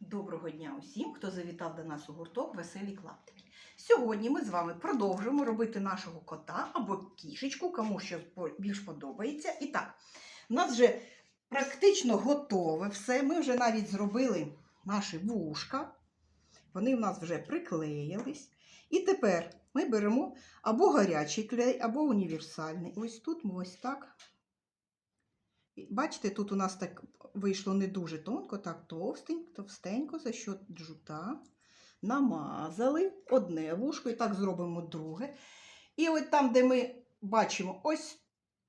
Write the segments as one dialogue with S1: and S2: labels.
S1: Доброго дня усім, хто завітав до нас у гурток Веселі клаптики. Сьогодні ми з вами продовжуємо робити нашого кота або кішечку, кому що більш подобається. І так, у нас вже практично готове все. Ми вже навіть зробили наші вушка. Вони в нас вже приклеїлись. І тепер ми беремо або гарячий клей, або універсальний. Ось тут ось так. Бачите, тут у нас так вийшло не дуже тонко, так товстенько, товстенько за що джута. Намазали одне вушко і так зробимо друге. І от там, де ми бачимо, ось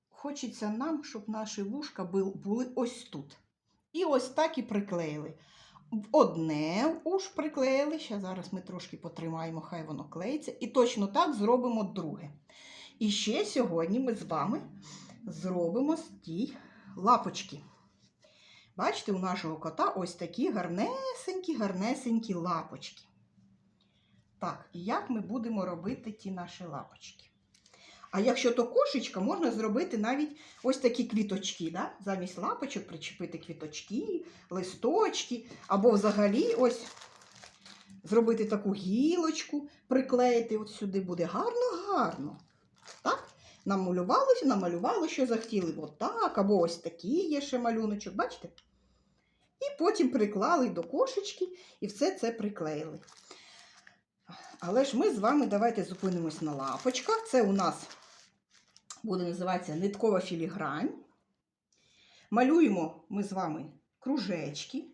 S1: хочеться нам, щоб наші вушка були ось тут. І ось так і приклеїли. Одне уж приклеїли, ще зараз ми трошки потримаємо, хай воно клеїться. І точно так зробимо друге. І ще сьогодні ми з вами зробимо ті лапочки. Бачите, у нашого кота ось такі гарнесенькі, гарнесенькі лапочки. Так, і як ми будемо робити ті наші лапочки? А якщо то кошечка, можна зробити навіть ось такі квіточки, да? замість лапочок причепити квіточки, листочки, або взагалі ось зробити таку гілочку, приклеїти от сюди буде гарно-гарно. Так? Намалювали, намалювали, що захотіли. Отак, або ось такий є ще малюночок, бачите? І потім приклали до кошечки і все це приклеїли. Але ж ми з вами давайте зупинимось на лапочках. Це у нас буде називатися ниткова філігрань. Малюємо ми з вами кружечки.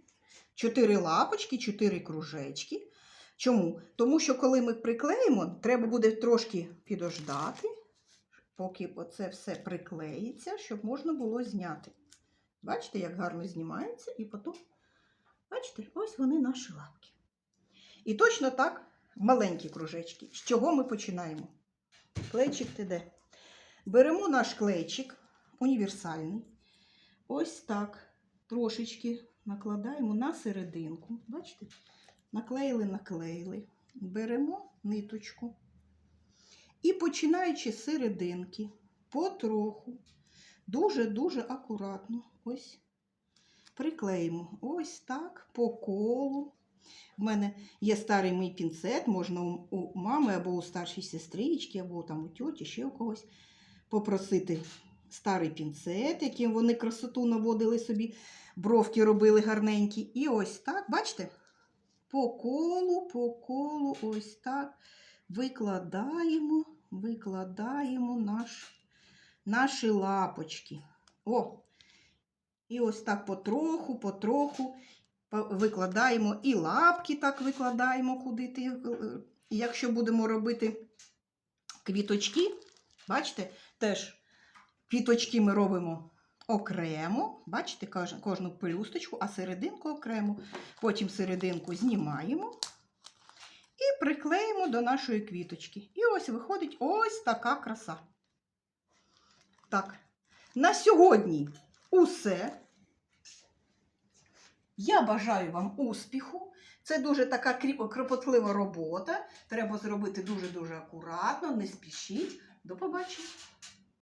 S1: Чотири лапочки, чотири кружечки. Чому? Тому що коли ми приклеїмо, треба буде трошки підождати, поки це все приклеїться, щоб можна було зняти. Бачите, як гарно знімається, і потім, бачите, ось вони наші лапки. І точно так маленькі кружечки. З чого ми починаємо? Клейчик ти де? Беремо наш клейчик універсальний. Ось так. Трошечки накладаємо на серединку. Бачите? Наклеїли, наклеїли. Беремо ниточку. І починаючи з серединки, потроху, дуже-дуже акуратно, ось приклеїмо. Ось так, по колу. У мене є старий мій пінцет, можна у, мами або у старшій сестрички, або там у тьоті, ще у когось попросити старий пінцет, яким вони красоту наводили собі, бровки робили гарненькі. І ось так, бачите? По колу, по колу, ось так викладаємо, викладаємо наш, наші лапочки. О! І ось так потроху, потроху викладаємо і лапки так викладаємо, куди ти. е, якщо будемо робити квіточки, бачите, теж квіточки ми робимо окремо, бачите, кожну пелюсточку, а серединку окремо. Потім серединку знімаємо приклеїмо до нашої квіточки. І ось виходить ось така краса. Так, на сьогодні усе. Я бажаю вам успіху. Це дуже така кропотлива робота. Треба зробити дуже-дуже акуратно, не спішіть. До побачення.